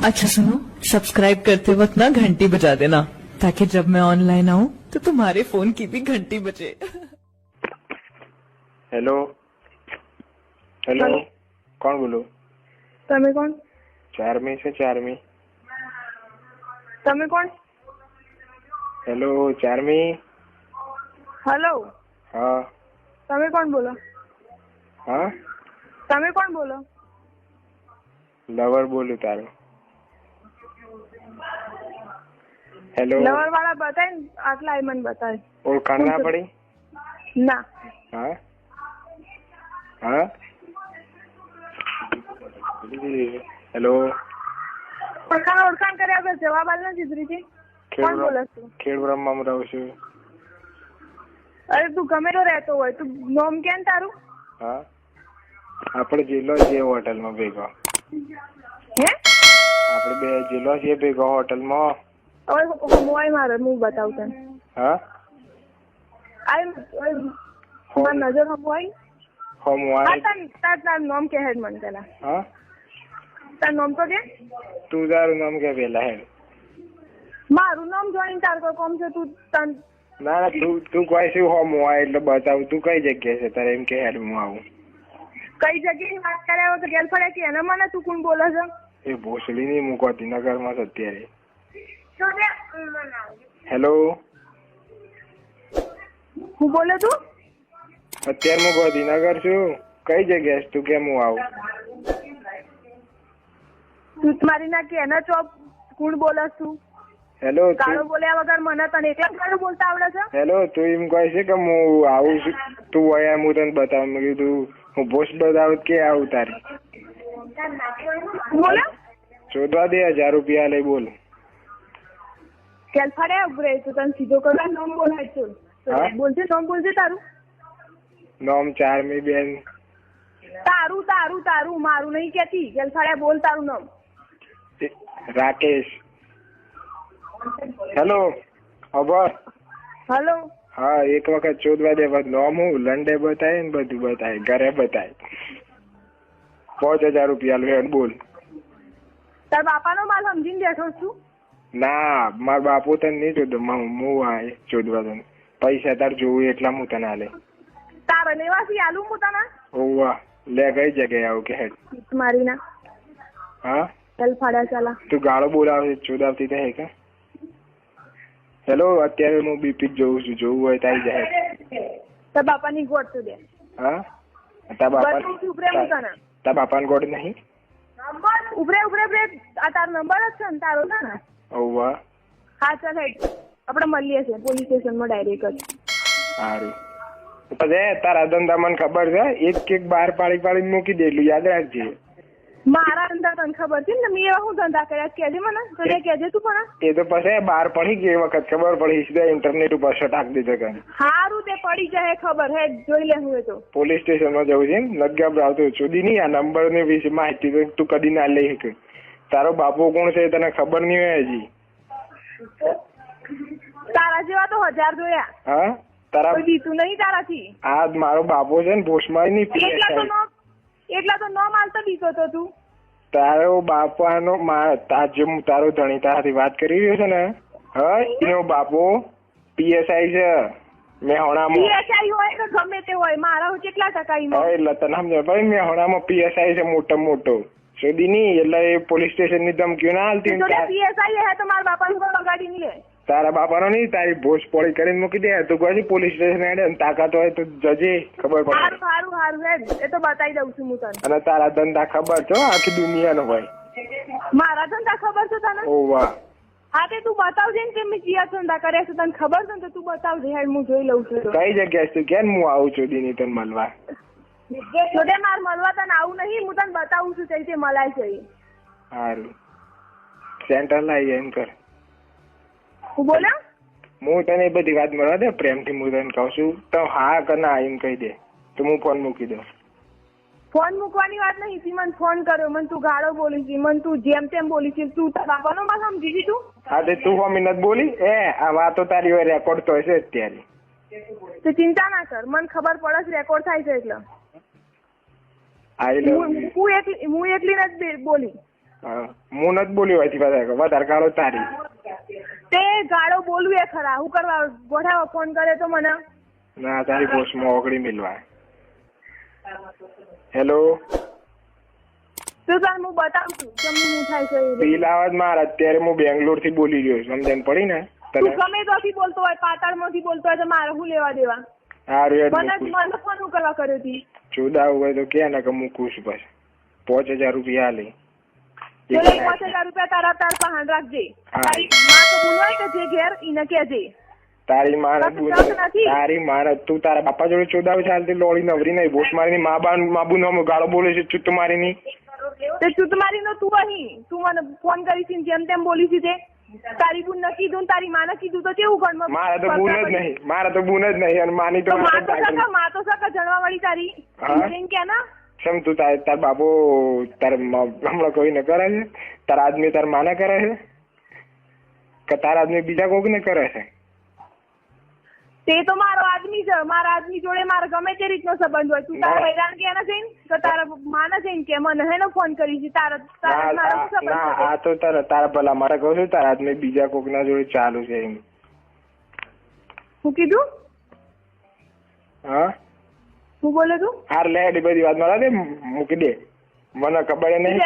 अच्छा सुनो सब्सक्राइब करते वक्त ना घंटी बजा देना ताकि जब मैं ऑनलाइन आऊँ तो तुम्हारे फोन की भी घंटी बजे હેલો હેલો હેલો. કોણ બોલો તમે કોણ ચારમી છે ચારમી તમે કોણ હેલો ચારમી હલો હા તમે કોણ બોલો હા તમે કોણ બોલો લવર બોલું તારો હેલો. લવર વાળા બતાય ને આટલા મને બતાય. ઓળખાણ ના પડી? ના. હા? હા? હેલો. ઓળખાણ ઓળખાણ કર્યા વગર જવાબ આલ નથી જીતરીજી. કોણ બોલે તું ખેડબ્રહ્મામાં રહું છું. અરે તું ગમે તો રહેતો હોય તું નોમ કેમ તારું? હા? આપણે જેલો છીએ હોટલમાં ભેગા. હે? આપણે બે જેલો છીએ ભેગા હોટલમાં. હવે હોય મારે હું બતાવું તને. હા? આઈ મારી નજર હોય હોમ હા તન તાર તાર તાર કે હેડ મને પેલા હા? તાર નામ તો કે તું તારું નામ કે પેલા હેડ. મારું નામ જોઈને તાર કોઈ કોમ છે તું તન ના ના તું તું કોઈ શું હોમ હોય એટલે બતાવું. તું કઈ જગ્યાએ છે? તારે એમ કે હેડ હું આવું. કઈ જગ્યાએ વાત કર્યા તો ગેલ પડે કે એને મને તું કોણ બોલે છે? એ ભોસડી નહીં મૂકવાતી નગરમાં છે અત્યારે. હેલો હું બોલો છું અત્યારે હું ગાંધીનગર છું. કઈ જગ્યાએ છે? તું કેમ હું આવું? તું મારી ના કે ચોપ કોણ બોલે છું હેલો કાળો બોલ્યા વગર મને તને એકલા જ બોલતા આવડે છે? હેલો તું એમ કહે છે કે હું આવું છું. તું હોય એમ હું તને બતાવું. મેં કીધું હું પોસ્ટ બતાવું કે આવું તારી? બોલો? શોધવા દે હજાર રૂપિયા લઈ બોલ. કેલ ફાડે ઉભરે તું તને સીધો કરવા નામ બોલાય હા? બોલજે નામ બોલજે તારું નોમ ચારમી બેન તારું તારું તારું મારું નહીં કેતી કેલ ફાડે બોલ તારું નામ રાકેશ હેલો ખબર હલો હા એક વખત શોધવા દે બસ નોમ હું લંડે બતાય ને બધું બતાય ઘરે બતાય પાંચ હજાર રૂપિયા લે બોલ તાર બાપાનો માલ સમજીને બેઠો છું ના મારા બાપુ તને નહીં જોતો હું શોધવા તને પૈસા તાર જોવું એટલા હું તને આલે. તારે નિવાસી આલું હું તને? ઓવા લે કઈ જગ્યાએ આવું કે હેડ? મારી ના. હા? કેલ ફાડ્યા ચાલા. તું ગાળો બોલાવે ચોદાવતી તો હે કે. હેલો અત્યારે હું બીપી જોઉં છું જોવું હોય તારી જાય તાર બાપાની ગોળ તું દે. હા? તાર બાપા તને. બાપાને ગોળ નહીં? ઉભરે ઉભરે ઉભરે. આ તારો નંબર જ છે ને તારો ને. ઓવા હા ચાલ આપણે મળીએ છીએ પોલીસ સ્ટેશનમાં ડાયરેક્ટ જ સારું પછી તારા ધંધા મને ખબર છે એક એક બાર પાડી પાડીને મૂકી દેલું યાદ રાખજે મારા ધંધા તને ખબર છે ને મેં એવા હું ધંધા કર્યા કેજે મને તો તે કહેજે તું પણ એ તો પછી બાર પડી ગઈ વખત ખબર પડી સીધા ઇન્ટરનેટ ઉપર શટાક દીધો કે હારું તે પડી જાય ખબર હે જોઈ લે હું એ તો પોલીસ સ્ટેશનમાં જવું છે ને લગ્યા આવતો સુધી નહીં આ નંબર ને વિશે માહિતી તો તું કદી ના લઈ શકે તારો બાપુ કોણ છે તને ખબર નહીં હોય હજી? તારા જેવા તો હજાર જોયા. હા? તારા કોઈ નહીં તારાથી. આ મારો બાપુ છે ને નહીં એટલા તો પીએસઆઈ એટલા તો નો માલતો બીતો તો તું. તારો બાપાનો મા- જે તારો ધણી તારાથી વાત કરી રહ્યો છે ને હા એનો બાપુ પીએસઆઈ છે. મેહોણામાં પીએસઆઈ હોય કે ગમે તે હોય મારા કેટલા ટકા હા એટલે તને સમજ ભાઈ મેહોણામાં પીએસઆઈ છે મોટો મોટો. નહીં એટલે એ પોલીસ સ્ટેશનની ધમકીઓ ના હાલતી. પીએસઆઈ હે બગાડી નહીં તારા બાપાનો નહીં તારી ભોજ પોળી કરીને મૂકી દે. તું કહે પોલીસ સ્ટેશન હેડે તાકાત હોય તો જજે ખબર પડે. સારું સારું સારું હે એ તો બતાવી દઉં છું હું તને. અને તારા ધંધા ખબર છે આખી દુનિયાનો હોય મારા ધંધા ખબર છે તને? ઓ વાહ. હા તે તું બતાવજે ને કે મેં કયા ધંધા કર્યા છે. તને ખબર છે ને તો તું બતાવજે. હેડ હું જોઈ લઉં છું. કઈ જગ્યાએ તું કેમ હું આવું છું દીની તને મળવા જોડે માર મળવા તને આવું નહીં હું તને બતાવું છું કઈ તે મલાય છે. સારું. સેન્ટર લાવી એમ કર. હું બોલ્યો હું તને એ બધી વાત મળવા દે પ્રેમથી હું તને કહું છું. તો હા કે ના એમ કહી દે. તો હું ફોન મૂકી દઉં. ફોન મૂકવાની વાત નહીં તી મને ફોન કર્યો. મને તું ગાળો બોલી છે મને તું જેમ તેમ બોલી છે. તું તારા બાપાનો માં સમજી છી તું? હા તે તું હોમી નથી બોલી? એ આ વાતો તારી હોય રેકોર્ડ તો હશે અત્યારે તો ચિંતા ના કર મને ખબર પડે રેકોર્ડ થાય છે એટલે. હું હું એકલી હું એકલી નથી બોલી. હા હું નથી બોલી હોય વધારે વધારે ગાળો તારી. તે ગાળો બોલવું એ ખરા. હું કરવા ગોઠાવો ફોન કરે તો મને. ના તારી પોસ્ટમાં ઓગળી મિલવા હેલો તું તાર હું બતાવું છું તમને શું થાય છે. બિલ આવાજ માર. અત્યારે હું બેંગ્લોરથી બોલી રહ્યો છું. સમજણ પડી ને? તું ગમે ત્યાંથી બોલતો હોય પાતાળમાંથી બોલતો હોય તો મારે હું લેવા દેવા? સારું મને મૂકું. મને ફોન હું કરવા કર્યો હતી જોદાવું હોય તો કે ને કે મૂકું છું પછી પાંચ હજાર રૂપિયા લઈ પાંચ હજાર રૂપિયા તારા તાર પહાણ રાખજે. તારી માં કબૂલ હોય કે જે ઘેર એને કહેજે. તારી માને તારું માને તું તારા બાપા જોડે ચોદાવ ચાલતી લોળી નવરી નહીં બોસ મારીની મા બા માબુ નો ગાળો બોલે છે ચૂત મારી ની તે ચૂત મારીનો તું અહીં. તું મને ફોન કરી છે જેમ તેમ બોલી છે તે. તારી બુન નક્કી કીધું ને તારી માને કીધું તો કેવું ઘરમાં મારે તો બુન જ નહીં મારે તો બુન જ નહીં અને માની તો માં તો સકા માં તો સકા જણવા વાળી તારી? એમ કે ના? સમ તું તાર તાર બાપો તાર હમણાં કોઈ ને કરે છે? તાર આદમી તાર માને કરે છે? કે તાર આદમી બીજા કોક ને કરે છે? તે તો મારો આદમી છે મારા આદમી જોડે મારો ગમે તે રીતનો સંબંધ હોય. તું તારા ના. વૈરાન કે ના જઈને? તો તારા માને જઈને કે મને હેનો ફોન કરી છે. તારા તારા મારો શું આ- આ તો તારા તારા ભલા મારે કહું છું તારા આદમી બીજા કોકના જોડે ચાલુ છે એમ. હું કીધું? હા? હું બોલે તું હાર લે એટલી બધી વાત દે મૂકી દે. મને ખબર નહીં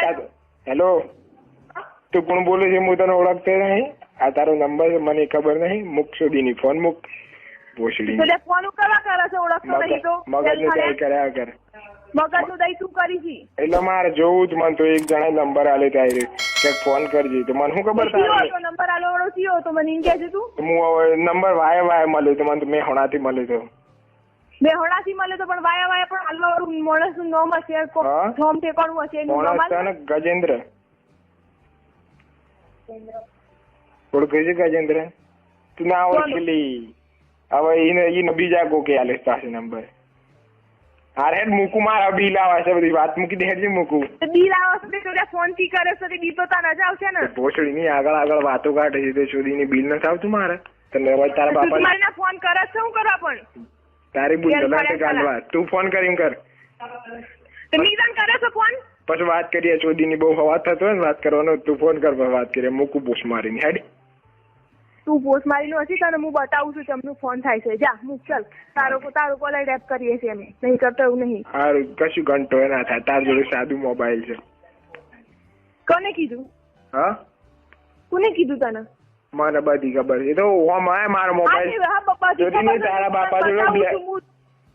હેલો? તું કોણ બોલે છે? હું તને ઓળખતો નહીં. આ તારો નંબર મને ખબર નહીં. મૂક સુધીની ફોન મૂક. ભોસડી એટલે તે ફોન કરવા કરે છે ઓળખતો નહીં તો. મગજ તેલ કર્યા કર મગજનું દઈ તું કરી છી? એટલે મારે જોવું જ મન તો એક જણા નંબર આલે ત્યારે કે ફોન કરજે. તો મને શું ખબર તારે? હતો નંબર આલો ઓળો થયો તો મને કહે છે તું. હું હવે નંબર વાય વાય મળ્યો તો મને તો મેં હોણાથી મળ્યો તો. બે હોણાથી મળે તો પણ વાયા વાયા પણ આલો વાળું માણસનું નામ હશે? નામ ઠેકાણું હશે. ને ગજેન્દ્ર. ઓળખે છે ગજેન્દ્ર? તું ના ઓળખેલી. હવે એને એને બીજા કોકે આલે પાસે નંબર અરે મૂકું મારા બિલ આવે છે બધી વાત મૂકી દે હેડજે મૂકું. બી બિલ છે તો ફોનથી કરે છે તે બિલ તો તારા જ આવશે ને. ભોસડી ની આગળ આગળ વાતો કાઢે છે તે છોડી ની બિલ નથી આવતું મારે. તને હવે તારા બાપા મારીને ફોન કરે છે હું કરવા પણ? તારી તેલ ગલાટે ગાલવા તું ફોન કરીને કર. નિદાન કરે છે ફોન પછી વાત કરીએ ચોદીની બહુ હવા થતો હોય ને વાત કરવાનો તું ફોન કર પછી વાત કરીએ મૂકું મારી મારીને. હેડ. તું પોસ્ટ મારીનો હશે તને હું બતાવું છું તમને ફોન થાય છે. જા મૂક ચાલ. તારો તારો કોલર રેપ કરીએ છીએ અમે. નહીં કરતો એવું નહીં. સારું કશું ઘંટો ના થાય. તાર જોડે સાદું મોબાઈલ છે. કોને કીધું? હા? કોને કીધું તને? મને બધી ખબર છે. એ તો ઓમ આય મારો મોબાઈલ હા જોતી નહીં, તારા બાપા જોડે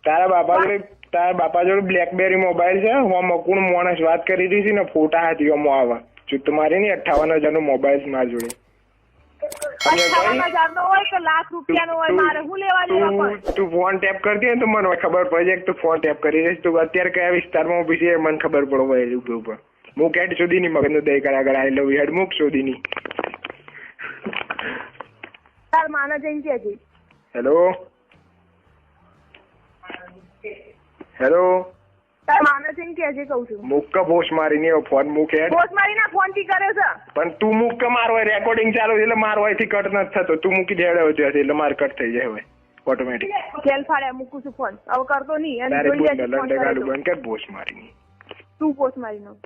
તારા બાપા જોડે તારા બાપા જોડે બ્લેકબેરી મોબાઈલ છે. ઓમ કોણ માણસ વાત કરી રહી છે ને ફોટા હતી ઓમ આવે. ચુત્ત મારી નહીં અઠાવન હજાર નો મોબાઈલ મારા જોડે. તું ફોન ટેપ કરતી હોય તો મને ખબર પડી જાય તું ફોન ટેપ કરી તું અત્યારે કયા વિસ્તારમાં ઊભી છે મને ખબર પડવા ઊભી ઉપર હું કેટ સુધી ની મગજનું દઈ કરા એટલે હેડ મૂક સુધી ની તાર માને જઈને કહેજે હેલો હેલો તાર માને જઈને કહેજે કહું છું. મુક્ક બોસ મારી ની ફોન મૂક પોસ્ટ મારીને ફોનથી કરે છે? પણ તું મૂક કે મારો રેકોર્ડિંગ ચાલુ છે એટલે મારો થી કટ નથી થતો. તું મૂકી દે છે એટલે મારે કટ થઈ જાય હવે. ઓટોમેટિક ખેલ ફાડ્યા મૂકું છું ફોન. હવે કરતો નહીં. અને જોઈ લેજે ફોન. બંધ કર મારી તું પોસ્ટ મારીનો